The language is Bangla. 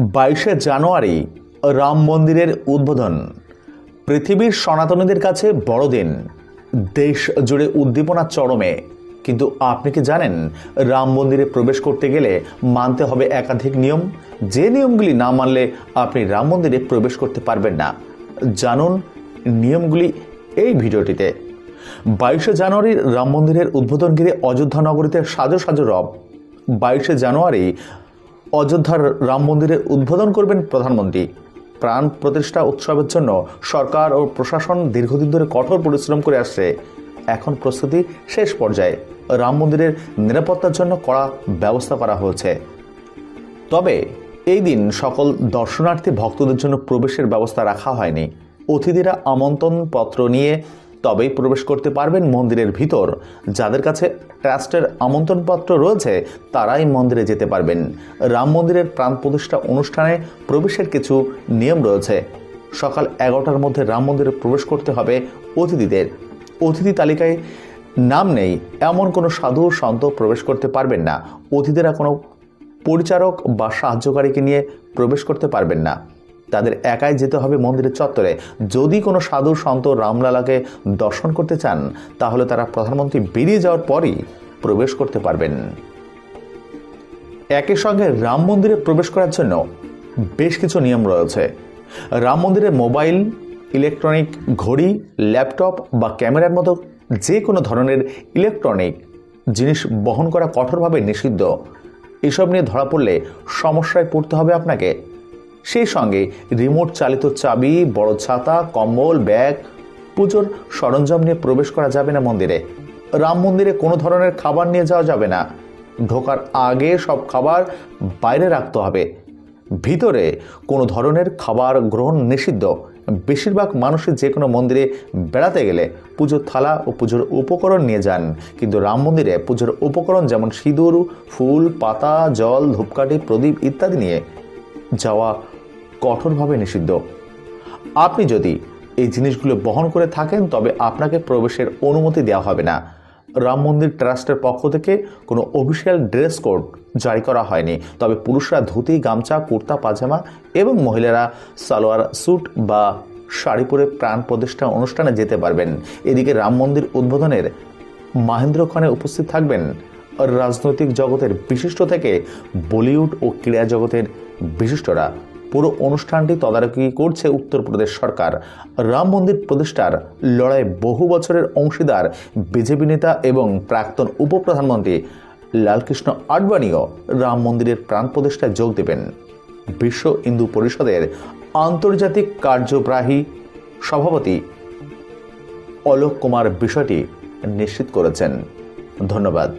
বাইশে জানুয়ারি রাম মন্দিরের উদ্বোধন। পৃথিবীর সনাতনীদের কাছে বড়দিন দেশ জুড়ে উদ্দীপনা চরমে। কিন্তু আপনি কি জানেন, রাম মন্দিরে প্রবেশ করতে গেলে মানতে হবে একাধিক নিয়ম? যে নিয়মগুলি না মানলে আপনি রাম মন্দিরে প্রবেশ করতে পারবেন না। জানুন নিয়মগুলি এই ভিডিওটিতে। বাইশে জানুয়ারির রাম মন্দিরের উদ্বোধন ঘিরে অযোধ্যা নগরীতে সাজো সাজো রব। বাইশে জানুয়ারি অযোধ্যার রাম মন্দিরের উদ্বোধন করবেন প্রধানমন্ত্রী। প্রাণ প্রতিষ্ঠা উৎসবের জন্য সরকার ও প্রশাসন দীর্ঘদিন ধরে কঠোর পরিশ্রম করে আসছে। এখন প্রস্তুতি শেষ পর্যায়ে। রাম মন্দিরের নিরাপত্তার জন্য কড়া ব্যবস্থা করা হয়েছে। তবে এই দিন সকল দর্শনার্থী ভক্তদের জন্য প্রবেশের ব্যবস্থা রাখা হয়নি। অতিথিরা আমন্ত্রণ পত্র নিয়ে তবেই প্রবেশ করতে পারবেন মন্দিরের ভিতর। যাদের কাছে ট্রাস্টের আমন্ত্রণপত্র রয়েছে, তারাই মন্দিরে যেতে পারবেন। রাম মন্দিরের প্রাণ প্রতিষ্ঠা অনুষ্ঠানে প্রবেশের কিছু নিয়ম রয়েছে। সকাল এগারোটার মধ্যে রাম মন্দিরে প্রবেশ করতে হবে অতিথিদের। অতিথি তালিকায় নাম নেই, এমন কোনো সাধু সন্ত প্রবেশ করতে পারবেন না। অতিথিরা কোনো পরিচারক বা সাহায্যকারীকে নিয়ে প্রবেশ করতে পারবেন না। তাদের একাই যেতে হবে মন্দিরের চত্বরে। যদি কোনো সাধু সন্ত রামলালাকে দর্শন করতে চান, তাহলে তারা প্রধানমন্ত্রী বেরিয়ে যাওয়ার পরই প্রবেশ করতে পারবেন। একই সঙ্গে রাম মন্দিরে প্রবেশ করার জন্য বেশ কিছু নিয়ম রয়েছে। রাম মন্দিরে মোবাইল, ইলেকট্রনিক ঘড়ি, ল্যাপটপ বা ক্যামেরার মতো যে কোনো ধরনের ইলেকট্রনিক জিনিস বহন করা কঠোরভাবে নিষিদ্ধ। এসব নিয়ে ধরা পড়লে সমস্যায় পড়তে হবে আপনাকে। সেই সঙ্গে রিমোট চালিত চাবি, বড় ছাতা, কম্বল, ব্যাগ, পুজোর সরঞ্জাম নিয়ে প্রবেশ করা যাবে না মন্দিরে। রাম মন্দিরে কোনো ধরনের খাবার নিয়ে যাওয়া যাবে না। ঢোকার আগে সব খাবার বাইরে রাখতে হবে। ভিতরে কোনো ধরনের খাবার গ্রহণ নিষিদ্ধ। বেশিরভাগ মানুষই যে কোনো মন্দিরে বেড়াতে গেলে পুজোর থালা ও পুজোর উপকরণ নিয়ে যান। কিন্তু রাম মন্দিরে পুজোর উপকরণ যেমন সিঁদুর, ফুল, পাতা, জল, ধূপকাঠি, প্রদীপ ইত্যাদি নিয়ে যাওয়া কঠোরভাবে নিষিদ্ধ। আপনি যদি এই জিনিসগুলো বহন করে থাকেন, তবে আপনাকে প্রবেশের অনুমতি দেওয়া হবে না। রাম মন্দির ট্রাস্টের পক্ষ থেকে কোনো অফিসিয়াল ড্রেস কোড জারি করা হয়নি। তবে পুরুষরা ধুতি, গামছা, কুর্তা, পাজামা এবং মহিলারা সালোয়ার স্যুট বা শাড়ি পরে প্রাণ প্রতিষ্ঠা অনুষ্ঠানে যেতে পারবেন। এদিকে রাম মন্দির উদ্বোধনের মাহেন্দ্রক্ষণে উপস্থিত থাকবেন রাজনৈতিক জগতের বিশিষ্ট থেকে বলিউড ও ক্রীড়া জগতের বিশিষ্টরা পুরো অনুষ্ঠানটি তদারকি করছে উত্তরপ্রদেশ সরকার। রাম মন্দির প্রতিষ্ঠার লড়াই বহু বছরের অংশীদার বিজেপি নেতা এবং প্রাক্তন উপপ্রধানমন্ত্রী লালকৃষ্ণ আডবাণীও রাম মন্দিরের প্রাণ প্রতিষ্ঠায় যোগ দেবেন। বিশ্ব হিন্দু পরিষদের আন্তর্জাতিক কার্যগ্রাহী সভাপতি অলোক কুমার বিষয়টি নিশ্চিত করেছেন। ধন্যবাদ।